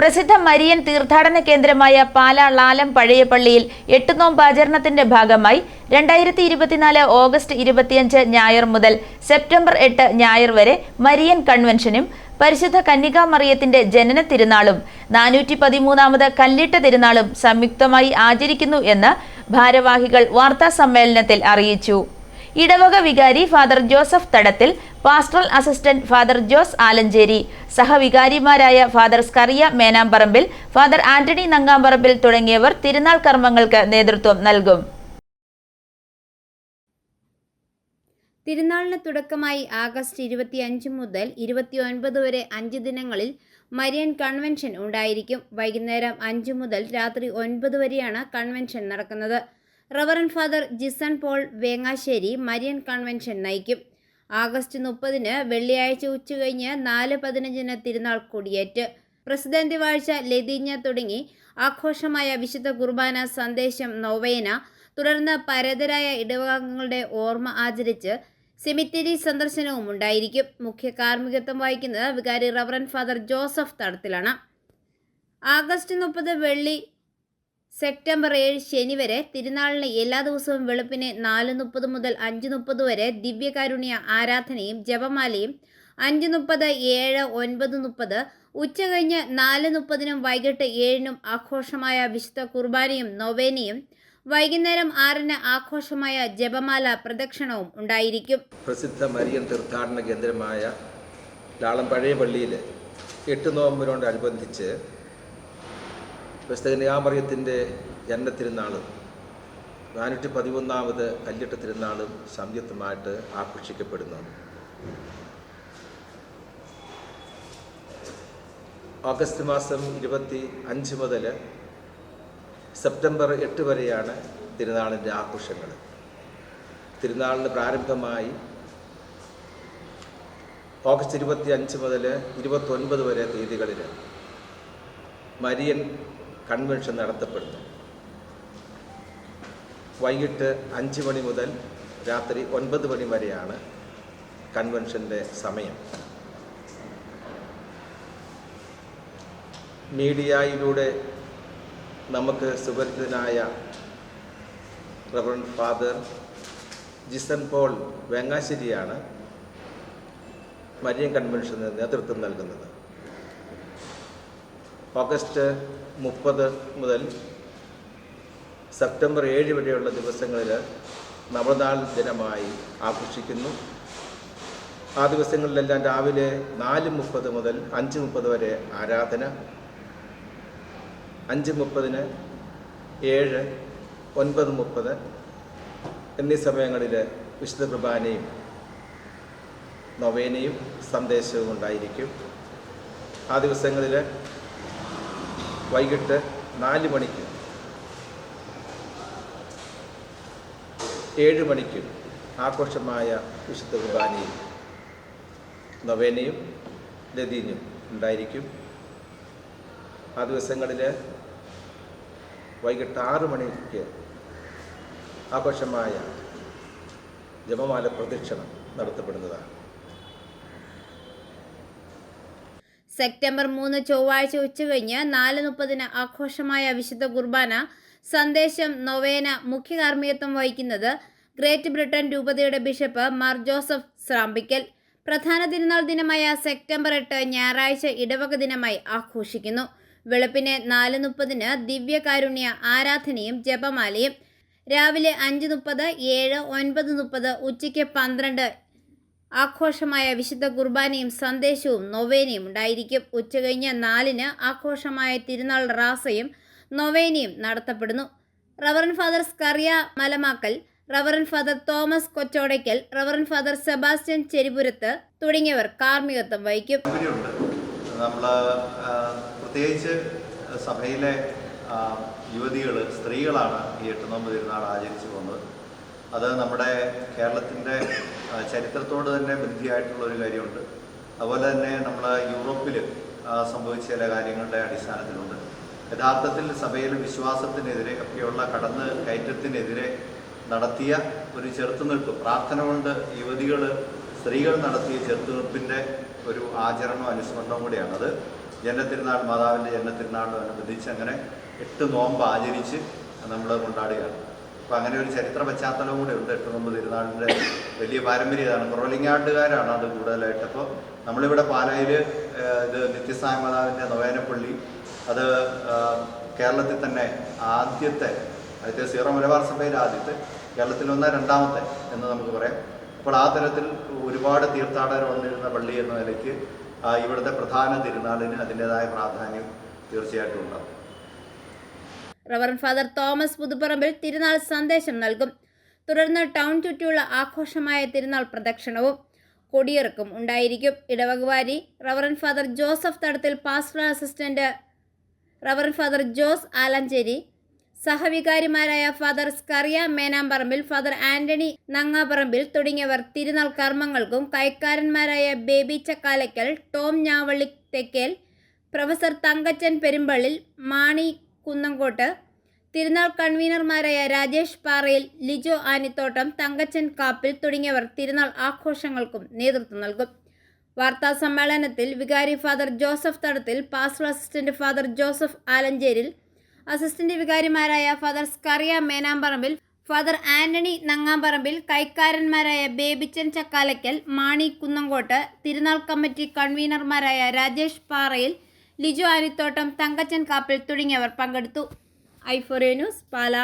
പ്രസിദ്ധ മരിയൻ തീർത്ഥാടന കേന്ദ്രമായ പാലാ ലാലം പഴയ പള്ളിയിൽ എട്ട് നോമ്പാചരണത്തിന്റെ ഭാഗമായി രണ്ടായിരത്തി ഇരുപത്തിനാല് ഓഗസ്റ്റ് ഇരുപത്തിയഞ്ച് ഞായർ മുതൽ സെപ്റ്റംബർ എട്ട് ഞായർ വരെ മരിയൻ കൺവെൻഷനും പരിശുദ്ധ കന്യകാമറിയത്തിന്റെ ജനന തിരുനാളും നാനൂറ്റി പതിമൂന്നാമത് കല്ലിട്ട തിരുനാളും സംയുക്തമായി ആചരിക്കുന്നു എന്ന് ഭാരവാഹികൾ വാർത്താ സമ്മേളനത്തിൽ അറിയിച്ചു. ഇടവക വികാരി father Joseph Thadathil pastoral assistant father Jose Alanchery സഹവികാരിമാരായ father Scaria Menamparambil father Antony Nangamparambil തുടങ്ങിയവർ തിരുനാൾ കർമ്മങ്ങൾക്ക് നേതൃത്വം നൽകും. തിരുനാളിന് തുടക്കമായി ആഗസ്റ്റ് ഇരുപത്തിയഞ്ച് മുതൽ ഇരുപത്തിയൊൻപത് വരെ അഞ്ച് ദിനങ്ങളിൽ മരിയൻ കൺവെൻഷൻ ഉണ്ടായിരിക്കും. വൈകുന്നേരം അഞ്ച് മുതൽ രാത്രി ഒൻപത് വരെയാണ് കൺവെൻഷൻ നടക്കുന്നത്. Reverend father Jison Paul Vengassery Marian convention നയിക്കും. ആഗസ്റ്റ് മുപ്പതിന് വെള്ളിയാഴ്ച ഉച്ചകഴിഞ്ഞ് നാല് പതിനഞ്ചിന് തിരുനാൾ കൊടിയേറ്റ്. പ്രസിഡന്റ് വാഴ്ച ലതീഞ്ഞ തുടങ്ങി. ആഘോഷമായ വിശുദ്ധ കുർബാന സന്ദേശം നൊവേന. തുടർന്ന് പരതരായ ഇടവകങ്ങളുടെ ഓർമ്മ ആചരിച്ച് സെമിത്തേരി സന്ദർശനവും ഉണ്ടായിരിക്കും. മുഖ്യ കാർമ്മികത്വം വഹിക്കുന്നത് വികാരി റവറൻ ഫാദർ ജോസഫ് തടത്തിലാണ്. ആഗസ്റ്റ് മുപ്പത് വെള്ളി സെപ്റ്റംബർ ഏഴ് ശനി വരെ തിരുനാളിന് എല്ലാ ദിവസവും വെളുപ്പിന് നാല് മുപ്പത് മുതൽ അഞ്ച് മുപ്പത് വരെ ദിവ്യകാരുണ്യ ആരാധനയും ജപമാലയും അഞ്ച് മുപ്പത് ഏഴ് ഒൻപത് മുപ്പത് ഉച്ച കഴിഞ്ഞ് നാല് മുപ്പതിനും വൈകിട്ട് ഏഴിനും ആഘോഷമായ വിശുദ്ധ കുർബാനയും നൊവേനയും വൈകുന്നേരം ആറിന് ആഘോഷമായ ജപമാല പ്രദക്ഷിണവും ഉണ്ടായിരിക്കും. പ്രസിദ്ധ മരിയൻ തീർത്ഥാടന കേന്ദ്രമായ ലാളം പഴയ പള്ളിയിൽ എട്ട് നോമ്പിനോടനുബന്ധിച്ച് പ്രസിദ്ധ കന്യാമറിയത്തിന്റെ ജനന തിരുനാളും നാനൂറ്റി പതിമൂന്നാമത് കല്ലിട്ട തിരുനാളും സംയുക്തമായിട്ട് ആഘോഷിക്കപ്പെടുന്നു. ഓഗസ്റ്റ് മാസം ഇരുപത്തി അഞ്ച് മുതൽ സെപ്റ്റംബർ എട്ട് വരെയാണ് തിരുനാളിന്റെ ആഘോഷങ്ങൾ തിരുനാളിന് പ്രാരംഭമായി ഓഗസ്റ്റ് ഇരുപത്തി അഞ്ച് മുതൽ ഇരുപത്തൊൻപത് വരെ തീയതികളിൽ മരിയൻ കൺവെൻഷൻ നടത്തപ്പെടുന്നു. വൈകിട്ട് അഞ്ച് മണി മുതൽ രാത്രി ഒൻപത് മണി വരെയാണ് കൺവെൻഷന്റെ സമയം. മീഡിയയിലൂടെ നമുക്ക് സുപരിചിതനായ റവറൻ ഫാദർ ജിസൻ പോൾ വെങ്ങാശ്ശേരിയാണ് മരിയൻ കൺവെൻഷന് നേതൃത്വം നൽകുന്നത്. ഓഗസ്റ്റ് മുപ്പത് മുതൽ സെപ്റ്റംബർ ഏഴ് വരെയുള്ള ദിവസങ്ങളിൽ നവനാൾ ദിനമായി ആഘോഷിക്കുന്നു. ആ ദിവസങ്ങളിലെല്ലാം രാവിലെ നാല് മുപ്പത് മുതൽ അഞ്ച് മുപ്പത് വരെ ആരാധന. അഞ്ച് മുപ്പതിന് ഏഴ് ഒൻപത് മുപ്പത് എന്നീ സമയങ്ങളിൽ വിശുദ്ധ കുർബാനയും നൊവേനയും സന്ദേശവും ഉണ്ടായിരിക്കും. ആ ദിവസങ്ങളിൽ വൈകിട്ട് നാല് മണിക്ക്. ഏഴ് മണിക്ക് ആഘോഷമായ വിശുദ്ധ കുർബാനയും നൊവേനയും ലതീനും ഉണ്ടായിരിക്കും. ആ ദിവസങ്ങളിൽ വൈകിട്ട് ആറ് മണിക്ക് ആഘോഷമായ ജപമാല പ്രദക്ഷിണം നടത്തപ്പെടുന്നതാണ്. സെപ്റ്റംബർ മൂന്ന് ചൊവ്വാഴ്ച ഉച്ചകഴിഞ്ഞ് നാല് മുപ്പതിന് ആഘോഷമായ വിശുദ്ധ കുർബാന സന്ദേശം നൊവേന മുഖ്യകാർമ്മികത്വം വഹിക്കുന്നത് ഗ്രേറ്റ് ബ്രിട്ടൻ രൂപതയുടെ ബിഷപ്പ് മാർ ജോസഫ് സ്രാമ്പിക്കൽ. പ്രധാന തിരുനാൾ ദിനമായ സെപ്റ്റംബർ എട്ട് ഞായറാഴ്ച ഇടവക ദിനമായി ആഘോഷിക്കുന്നു. വെളുപ്പിന് നാല് മുപ്പതിന് ദിവ്യകാരുണ്യ ആരാധനയും ജപമാലയും. രാവിലെ അഞ്ച് മുപ്പത് ഏഴ് ഒൻപത് മുപ്പത് ഉച്ചയ്ക്ക് പന്ത്രണ്ട് ആഘോഷമായ വിശുദ്ധ കുർബാനയും സന്ദേശവും നൊവേനയും ഉണ്ടായിരിക്കും. ഉച്ചകഴിഞ്ഞ് നാലിന് ആഘോഷമായ തിരുനാൾ റാസയും നൊവേനയും നടത്തപ്പെടുന്നു. Reverend father Scaria Malamakkal reverend father Thomas Kochodackal reverend father Sebastian Cheripurath തുടങ്ങിയവർ കാർമ്മികത്വം വഹിക്കും. നമ്മൾ പ്രത്യേകിച്ച് സഭയിലെ യുവതികൾ സ്ത്രീകളാണ് ഈ എട്ടുനോമ്പ് തിരുനാൾ ആചരിച്ചു പോകുന്നത്. അത് നമ്മുടെ കേരളത്തിന്റെ ചരിത്രത്തോട് തന്നെ ബന്ധിയായിട്ടുള്ള ഒരു കാര്യമുണ്ട്. അതുപോലെ തന്നെ നമ്മൾ യൂറോപ്പിൽ സംഭവിച്ച ചില കാര്യങ്ങളുടെ അടിസ്ഥാനത്തിലുണ്ട്. യഥാർത്ഥത്തിൽ സഭയിൽ വിശ്വാസത്തിനെതിരെ ഒക്കെയുള്ള കടന്ന് കയറ്റത്തിനെതിരെ നടത്തിയ ഒരു ചെറുത്തുനിൽപ്പ് പ്രാർത്ഥന കൊണ്ട് യുവതികൾ സ്ത്രീകൾ നടത്തിയ ചെറുത്തുനിൽപ്പിന്റെ ഒരു ആചരണവും അനുസ്മരണവും കൂടിയാണത് ജനത്തിരുന്നാൾ മാതാവിന്റെ ജനത്തിരുന്നാളിനോടനുബന്ധിച്ച് അങ്ങനെ എട്ട് നോമ്പ് ആചരിച്ച് നമ്മൾ കൊണ്ടാടുകയാണ്. അപ്പോൾ അങ്ങനെ ഒരു ചരിത്ര പശ്ചാത്തലവും കൂടെ ഉണ്ട് എട്ട് നോമ്പ് തിരുനാളിന്റെ വലിയ പാരമ്പര്യം ഇതാണ്. കുറവലിങ്ങാട്ടുകാരാണ് അത് കൂടുതലായിട്ട്. അപ്പോൾ നമ്മളിവിടെ പാലായിൽ ഇത് നിത്യസായ മാതാവിന്റെ നൊവേനപ്പള്ളി അത് കേരളത്തിൽ തന്നെ ആദ്യത്തെ ആദ്യത്തെ സീറോ മലബാർ സഭയിലെ ആദ്യത്തെ കേരളത്തിൽ വന്ന രണ്ടാമത്തെ എന്ന് നമുക്ക് പറയാം. അപ്പോൾ ആ തരത്തിൽ ഒരുപാട് തീർത്ഥാടകർ വന്നിരുന്ന പള്ളി എന്ന നിലയ്ക്ക് ഇവിടുത്തെ പ്രധാന തിരുനാളിന് അതിന്റെതായ പ്രാധാന്യം തീർച്ചയായിട്ടും ഉണ്ടാകും. റവറൻ ഫാദർ തോമസ് പുതുപ്പറമ്പിൽ തിരുനാൾ സന്ദേശം നൽകും. തുടർന്ന് ടൗൺ ചുറ്റിയുള്ള ആഘോഷമായ തിരുനാൾ പ്രദക്ഷിണവും കൊടിയിറക്കും ഉണ്ടായിരിക്കും. ഇടവകവാരി reverend father Joseph Thadathil pastor assistant reverend father Jose Alanchery സഹവികാരിമാരായ father Scaria Menamparambil father Antony Nangaparambil തുടങ്ങിയവർ തിരുനാൾ കർമ്മങ്ങൾക്കും കൈക്കാരന്മാരായ ബേബി ചക്കാലയ്ക്കൽ ടോം ഞാവള്ളി തെക്കേൽ പ്രൊഫസർ തങ്കച്ചൻ പെരുമ്പള്ളിൽ മാണി കുന്നങ്കോട്ട് തിരുനാൾ കൺവീനർമാരായ രാജേഷ് പാറയിൽ ലിജോ ആനിത്തോട്ടം തങ്കച്ചൻ കാപ്പിൽ തുടങ്ങിയവർ തിരുനാൾ ആഘോഷങ്ങൾക്കും നേതൃത്വം നൽകും. വാർത്താ സമ്മേളനത്തിൽ വികാരി father Joseph Thadathil pastor assistant father Joseph Alancheril assistant വികാരിമാരായ father Scaria Menamparampil father Antony Nangamparampil കൈക്കാരന്മാരായ Babychan Chakkalakkal Mani Kunnankottu തിരുനാൾ കമ്മിറ്റി കൺവീനർമാരായ രാജേഷ് പാറയിൽ ലിജു ആനിത്തോട്ടം തങ്കച്ചൻ കാപ്പിൽ തുടങ്ങിയവർ പങ്കെടുത്തു ഐഫോറിയ ന്യൂസ് പാല